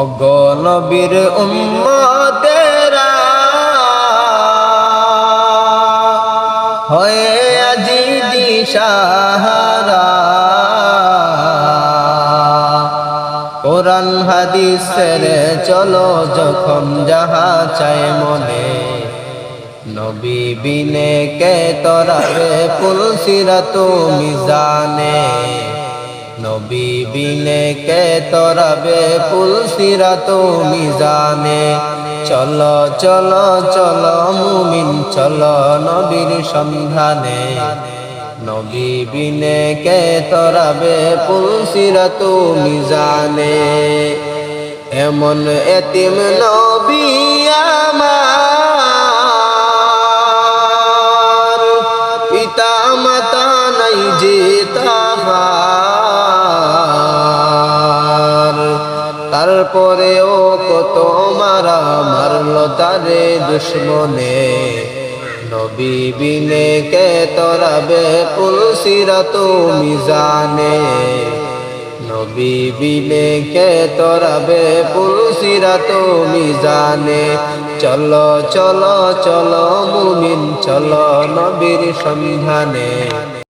অগনবীর উম্মতেরা, হয়ে আজি দিশাহারা। কোরআন হাদিস ছেড়ে চলো যখন যাহা চায় মনে, নবী বিনে কে তরাবে পুলসিরা তুমি জানে নবী বিনে কে তরাবে পুলসিরা তুমি জানে। চলো চলো চলো মুমিন, চলো নবীর সন্ধানে। নবী বিনে কে তরাবে পুলসিরা তুমি জানে। এমন এতিম নবী আমার। পিতা মাতা নাই যে তাহার। তারপরেও কত মারা মারল তারে দুশ্মনে। নবী বিনে কে তরাবে পুলসিরা তুমি জানে। নবী বিনে কে তরাবে পুলসিরা তুমি জানে। চলো চলো চলো মুমিন, চলো নবীর সন্ধানে।